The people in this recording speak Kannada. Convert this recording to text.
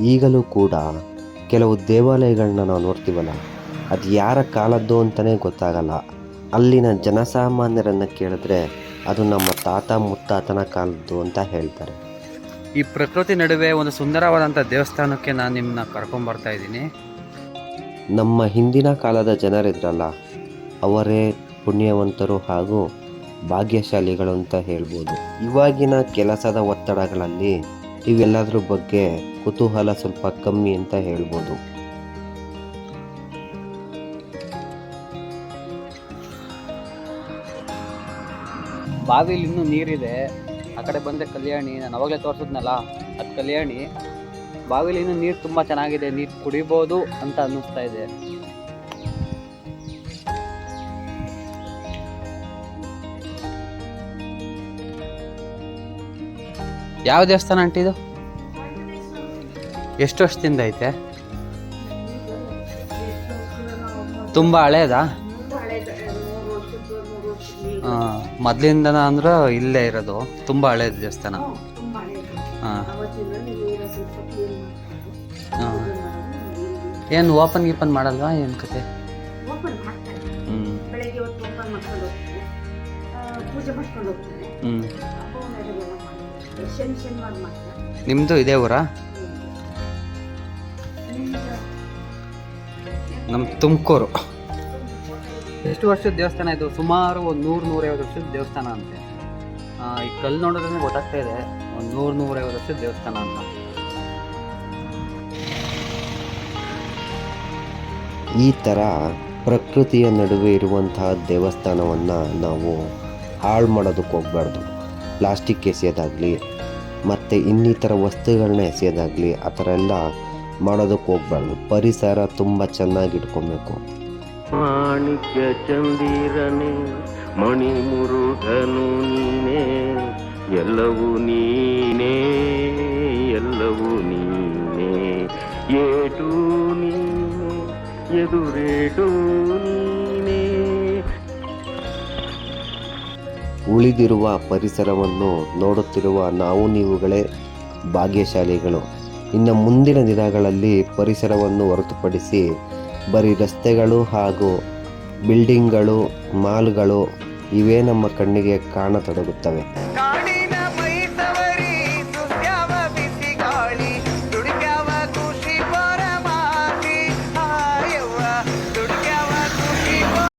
ಈಗಲೂ ಕೂಡ ಕೆಲವು ದೇವಾಲಯಗಳನ್ನ ನಾವು ನೋಡ್ತೀವಲ್ಲ ಅದು ಯಾರ ಕಾಲದ್ದು ಅಂತಲೇ ಗೊತ್ತಾಗಲ್ಲ. ಅಲ್ಲಿನ ಜನಸಾಮಾನ್ಯರನ್ನು ಕೇಳಿದ್ರೆ ಅದು ನಮ್ಮ ತಾತ ಮುತ್ತಾತನ ಕಾಲದ್ದು ಅಂತ ಹೇಳ್ತಾರೆ. ಈ ಪ್ರಕೃತಿ ನಡುವೆ ಒಂದು ಸುಂದರವಾದಂಥ ದೇವಸ್ಥಾನಕ್ಕೆ ನಾನು ನಿಮ್ಮನ್ನ ಕರ್ಕೊಂಬರ್ತಾ ಇದ್ದೀನಿ. ನಮ್ಮ ಹಿಂದಿನ ಕಾಲದ ಜನರಿದ್ರಲ್ಲ ಅವರೇ ಪುಣ್ಯವಂತರು ಹಾಗೂ ಭಾಗ್ಯಶಾಲಿಗಳು ಅಂತ ಹೇಳ್ಬೋದು. ಇವಾಗಿನ ಕೆಲಸದ ಒತ್ತಡಗಳಲ್ಲಿ ಇವೆಲ್ಲದ್ರ ಬಗ್ಗೆ ಕುತೂಹಲ ಸ್ವಲ್ಪ ಕಮ್ಮಿ ಅಂತ ಹೇಳ್ಬೋದು. ಬಾವಿಲಿ ಇನ್ನೂ ನೀರಿದೆ. ಆ ಕಡೆ ಬಂದರೆ ಕಲ್ಯಾಣಿ, ನಾನು ಅವಾಗಲೇ ತೋರಿಸಿದ್ನಲ್ಲ, ಅದು ಕಲ್ಯಾಣಿ. ಬಾವಿಲಿ ಇನ್ನೂ ನೀರು ತುಂಬ ಚೆನ್ನಾಗಿದೆ, ನೀರು ಕುಡಿಬೋದು ಅಂತ ಅನ್ನಿಸ್ತಾ ಇದೆ. ಯಾವ ದೇವಸ್ಥಾನ ಅಂಟಿದು ಎಷ್ಟು ವರ್ಷದಿಂದ ಐತೆ? ತುಂಬ ಹಳೇದಾ? ಮೊದಲಿಂದ ಅಂದ್ರೆ ಇಲ್ಲೇ ಇರೋದು. ತುಂಬ ಹಳೇದು ದೇವಸ್ಥಾನ. ಹಾಂ. ಹಾಂ. ಏನು ಓಪನ್ ಗೀಪನ್ ಮಾಡಲ್ವಾ? ಏನು ಕತೆ? ಹ್ಞೂ ನಿಮ್ಮದು ಇದೇ ಓಪನ್ ನಮ್ಮ ತುಮಕೂರು. ಎಷ್ಟು ವರ್ಷದ ದೇವಸ್ಥಾನ ಇದು? ಸುಮಾರು ಒಂದು ನೂರು ನೂರೈವತ್ತು ವರ್ಷದ ದೇವಸ್ಥಾನ ಅಂತೆ. ಆ, ಈ ಕಲ್ಲು ನೋಡೋದ್ರೆ ಗೊತ್ತಾಗ್ತಾ ಇದೆ ಒಂದು ನೂರು ನೂರೈವತ್ತು ವರ್ಷದ ದೇವಸ್ಥಾನ ಅಂತ. ಈ ಥರ ಪ್ರಕೃತಿಯ ನಡುವೆ ಇರುವಂತಹ ದೇವಸ್ಥಾನವನ್ನು ನಾವು ಹಾಳು ಮಾಡೋದಕ್ಕೆ ಹೋಗ್ಬಾರ್ದು. ಪ್ಲಾಸ್ಟಿಕ್ ಎಸೆಯೋದಾಗಲಿ ಮತ್ತು ಇನ್ನಿತರ ವಸ್ತುಗಳನ್ನ ಎಸೆಯೋದಾಗಲಿ ಆ ಥರ ಎಲ್ಲ ಮಾಡೋದಕ್ಕೆ ಹೋಗ್ಬಾರ್ದು. ಪರಿಸರ ತುಂಬ ಚೆನ್ನಾಗಿ ಇಟ್ಕೊಬೇಕು. ಮಾಣಿಕ್ಯ ಚಂದಿರನೆ ಮಣಿ ಮುರುಘನು ನೀನೇ ಎಲ್ಲವೂ ನೀನೇ ಎಲ್ಲವೂ ನೀನೇ. ಏಟು ನೀನೇ ಎದುರೇಟು ನೀನೇ. ಉಳಿದಿರುವ ಪರಿಸರವನ್ನು ನೋಡುತ್ತಿರುವ ನಾವು ನೀವುಗಳೇ ಭಾಗ್ಯಶಾಲಿಗಳು. ಇನ್ನು ಮುಂದಿನ ದಿನಗಳಲ್ಲಿ ಪರಿಸರವನ್ನು ಹೊರತುಪಡಿಸಿ ಬರೀ ರಸ್ತೆಗಳು ಹಾಗೂ ಬಿಲ್ಡಿಂಗ್ಗಳು ಮಾಲ್ಗಳು ಇವೇ ನಮ್ಮ ಕಣ್ಣಿಗೆ ಕಾಣತೊಡಗುತ್ತವೆ.